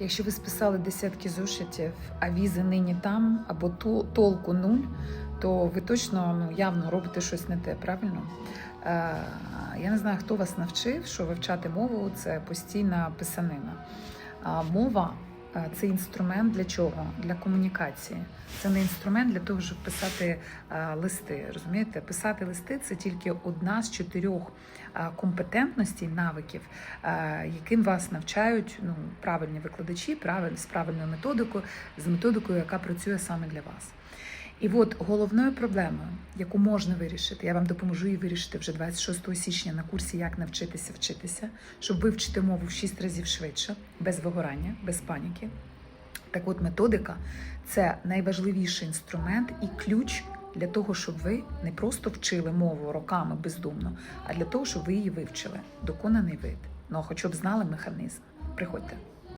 Якщо ви списали десятки зошитів, а візи нині там або ту- толку нуль, то ви точно ну, явно робите щось не те, правильно? Е, я не знаю, хто вас навчив, що вивчати мову це постійна писанина. Мова це інструмент для чого? Для комунікації. Це не інструмент для того, щоб писати листи. Розумієте, писати листи це тільки одна з чотирьох компетентностей, навиків, яким вас навчають ну, правильні викладачі, правиль, з правильною методикою, з методикою, яка працює саме для вас. І от головною проблемою, яку можна вирішити, я вам допоможу її вирішити вже 26 січня на курсі Як навчитися вчитися, щоб вивчити мову в 6 разів швидше, без вигорання, без паніки. Так от методика це найважливіший інструмент і ключ для того, щоб ви не просто вчили мову роками бездумно, а для того, щоб ви її вивчили. Доконаний вид. Ну, а хоча б знали механізм. Приходьте.